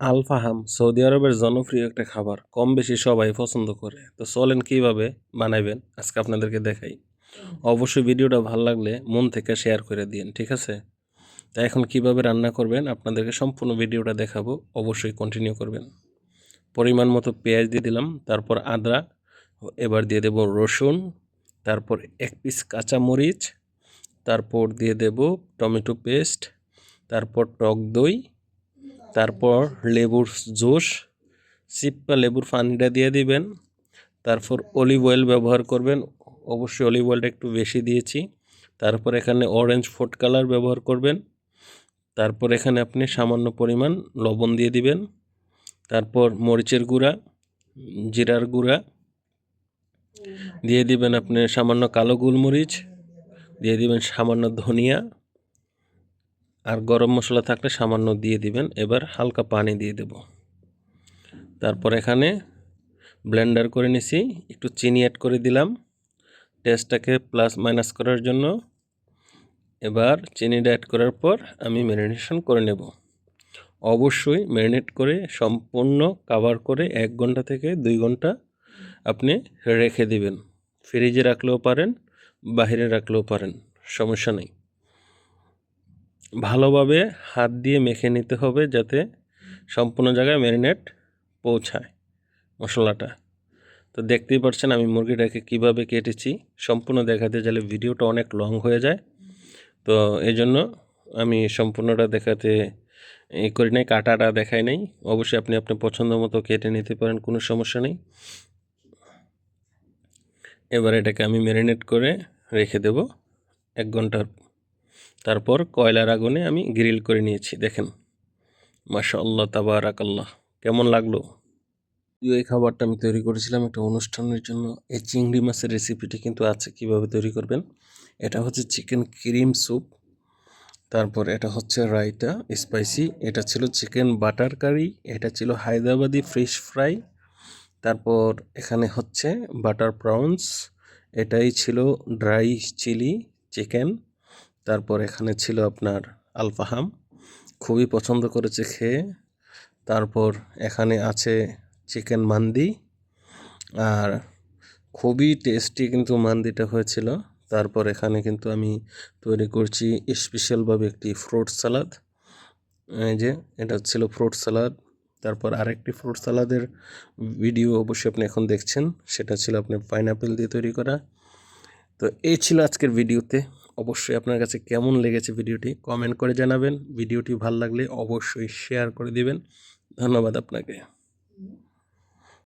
Alfaham Saudi আরবের জনপ্রিয় একটা খাবার, কম বেশি সবাই পছন্দ করে। তো চলেন কীভাবে বানাইবেন? আজকে আপনাদেরকে দেখাই। অবশ্যই ভিডিওটা ভালো লাগলে মন থেকে শেয়ার করে দিন, ঠিক আছে? তা এখন কীভাবে রান্না করবেন আপনাদেরকে সম্পূর্ণ ভিডিওটা দেখাবো, অবশ্যই কন্টিনিউ করবেন। পরিমাণ মতো পেঁয়াজ দিয়ে দিলাম, তারপর আদা, এবার দিয়ে দেব রসুন, তারপর এক পিস কাঁচা মরিচ, তারপর দিয়ে দেব টমেটো পেস্ট, তারপর টক দই তারপর লেবুর জুস, সিপ্পা লেবুর পানিটা দিয়ে দিবেন। তারপর অলিভ অয়েল ব্যবহার করবেন। অবশ্যই অলিভ অয়েলটা একটু বেশি দিয়েছি। তারপর এখানে অরেঞ্জ ফুড কালার ব্যবহার করবেন। তারপর এখানে আপনি সামান্য পরিমাণ লবণ দিয়ে দিবেন। তারপর মরিচের গুঁড়া, জিরার গুঁড়া দিয়ে দিবেন আপনি সামান্য কালো গোলমরিচ, দিয়ে দিবেন সামান্য ধনিয়া। আর গরম মশলা থাকলে সামান্য দিয়ে দিবেন। এবার হালকা পানি দিয়ে দেব। তারপর এখানে ব্লেন্ডার করে নিছি। একটু চিনি অ্যাড করে দিলাম। টেস্টটাকে প্লাস মাইনাস করার জন্য। এবার চিনিটা অ্যাড করার পর আমি ম্যারিনেশন করে নেব। অবশ্যই ম্যারিনেট করে সম্পূর্ণ কাভার করে এক ঘণ্টা থেকে দুই ঘণ্টা আপনি রেখে দিবেন। ফ্রিজে রাখলেও পারেন, বাহিরে রাখলেও পারেন। সমস্যা নেই। ভালোভাবে হাত দিয়ে মেখে নিতে হবে যাতে সম্পূর্ণ জায়গায় ম্যারিনেট পৌঁছায় মশলাটা। তো দেখতেই পাচ্ছেন আমি মুরগিটাকে কীভাবে কেটেছি। সম্পূর্ণ দেখাতে গেলে ভিডিওটা অনেক লং হয়ে যায়। তো এই জন্য আমি সম্পূর্ণটা দেখাতে এই করি নাই, কাটাটা দেখাই নাই। অবশ্যই আপনি আপনার পছন্দ মতো কেটে নিতে পারেন, কোনো সমস্যা নেই। এবার এটাকে আমি ম্যারিনেট করে রেখে দেব এক ঘণ্টার তারপর কয়লার আগুনে আমি গ্রিল করে নিয়েছি, দেখেন। মাশা আল্লাহ তাবারাক আল্লাহ কেমন লাগল? এই খাবারটা আমি তৈরি করেছিলাম একটা অনুষ্ঠানের জন্য। এই চিংড়ি মাছের রেসিপিটি কিন্তু আছে, কীভাবে তৈরি করবেন? এটা হচ্ছে চিকেন ক্রিম স্যুপ তারপর এটা হচ্ছে রায়তা স্পাইসি এটা ছিল চিকেন বাটার কারি এটা ছিল হায়দ্রাবাদি ফিশ ফ্রাই তারপর এখানে হচ্ছে বাটার প্রনস এটাই ছিল ড্রাই চিলি চিকেন তারপর এখানে ছিল আপনার আলফাহাম। খুবই পছন্দ করেছে খেয়ে। তারপর এখানে আছে চিকেন মান্দি। আর খুবই টেস্টি কিন্তু মান্দিটা হয়েছিল। তারপর এখানে কিন্তু আমি তৈরি করছি স্পেশালভাবে একটি ফ্রুট সালাদ এই যে, এটা ছিল ফ্রুট সালাদ তারপর আরেকটি ফ্রুট সালাদের ভিডিও অবশ্যই আপনি এখন দেখছেন। সেটা ছিল আপনি পাইনাপেল দিয়ে তৈরি করা। তো এই ছিল আজকের ভিডিওতে অবশ্যই আপনার কাছে কেমন লেগেছে ভিডিওটি কমেন্ট করে জানাবেন। ভিডিওটি ভালো লাগলে অবশ্যই শেয়ার করে দেবেন। ধন্যবাদ আপনাকে।